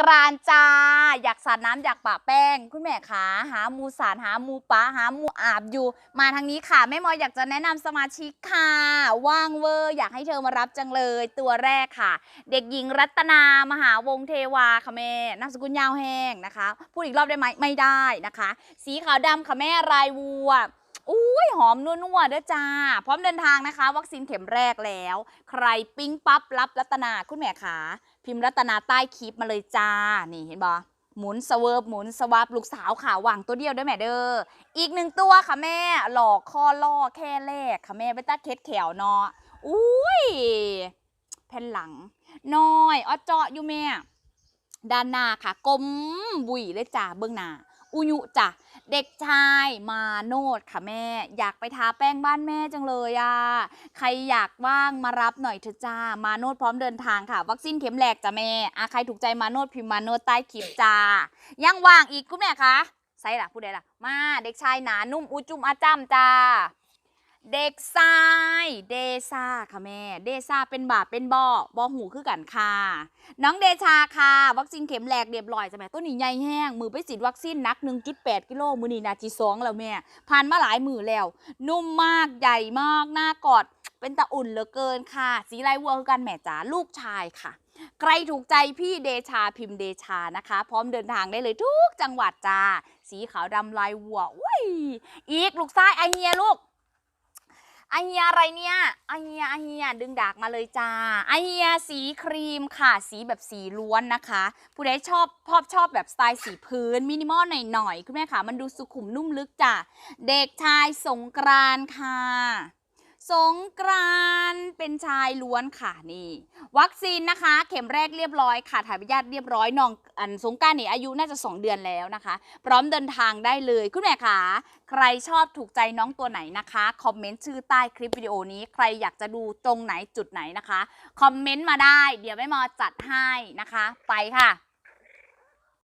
กรานจ้า อยากสาดน้ำอยากปะแป้ง คุณแม่ขาหาหมูสารหาหมูปะหาหมูอาบอยู่ มาทางนี้ค่ะแม่มอยอยากจะแนะนำสมาชิกค่ะ ว่างเวอร์อยากให้เธอมารับจังเลยตัวแรกค่ะ เด็กหญิงรัตนามหาวงเทวาค่ะแม่นามสกุลยาวแห้งนะคะ พูดอีกรอบได้ไหมไม่ได้นะคะ สีขาวดำค่ะแม่รายวัว อุ้ยหอมนัวๆเด้อจ้า พร้อมเดินทางนะคะ วัคซีนเข็มแรกแล้ว ใครปิ๊งปั๊บรับรัตนาคุณแม่ขาพิมพ์รัตนาใต้คลิปมาเลยจ้า นี่เห็นบอหมุนสเวิร์บหมุนสวับลูกสาวขาววางตัวเดียวด้อแม่เด้ออีกหนึ่งตัวค่ะแม่ หลอกข้อล่อแค่แรกค่ะแม่เบต้าเคสแขวเนาะอุ้ยแผ่นหลังน้อยออเจาะอยู่แม่ด้านหน้าค่ะกลมบุยเลยจ้าเบื้องหน้า อุยุจ้ะเด็กชายมาโนดค่ะแม่ อยากไปทาแป้งบ้านแม่จังเลยอะใครอยากว่างมารับหน่อยเถอะจ้ามาโนดพร้อมเดินทางค่ะ วัคซีนเข็มแรกจ้ะแม่อะใครถูกใจมาโนดพิมพ์มาโนดใต้คลิปจ้ายังว่างอีกคุณแม่คะใส่ล่ะผู้ใดล่ะ มาเด็กชายหนานุ่มอุจุมอาจ้ำจ้า เด็กชายเดซ่าค่ะแม่ เดซ่าเป็นบาปเป็นบอบอหูคือกันค่ะ น้องเดชาค่ะ วัคซีนเข็มแรกเรียบร้อยจ้ะแม่ตัวนี้ใหญ่แห้ง มือไปฉีดวัคซีนหนัก 1.8 กิโลมือนี่นาจีสองแล้วแม่ผ่านมาหลายมือแล้ว นุ่มมากใหญ่มากหน้ากอด เป็นตะอุ่นเหลือเกินค่ะ สีลายวัวคือกันแม่จ๋าลูกชายค่ะ ใครถูกใจพี่เดชาพิมพ์เดชานะคะ พร้อมเดินทางได้เลยทุกจังหวัดจ้าสีขาวดำลายวัวอุ้ยอีกลูกซ้ายไอเฮียลูก ไอเฮียอะไรเนี่ยไอเฮียไอเฮียดึงดากมาเลยจ้าไอเฮียสีครีมค่ะ สีแบบสีล้วนนะคะ ผู้ใดชอบชอบชอบแบบสไตล์สีพื้นมินิมอลหน่อยๆคุณแม่ค่ะ มันดูสุขุมนุ่มลึกจ้าเด็กชายสงกรานต์ค่ะ สงกรานเป็นชายล้วนค่ะนี่ วัคซีนนะคะ เข็มแรกเรียบร้อยค่ะถ่ายพยาธิเรียบร้อยน้องอันสงกรารนี่อายุน่าจะ 2 เดือนแล้วนะคะ พร้อมเดินทางได้เลยคุณแม่คะใครชอบถูกใจน้องตัวไหนนะคะ คอมเมนต์ชื่อใต้คลิปวิดีโอนี้ ใครอยากจะดูตรงไหนจุดไหนนะคะ คอมเมนต์มาได้ เดี๋ยวแม่หมอจัดให้นะคะ ไปค่ะ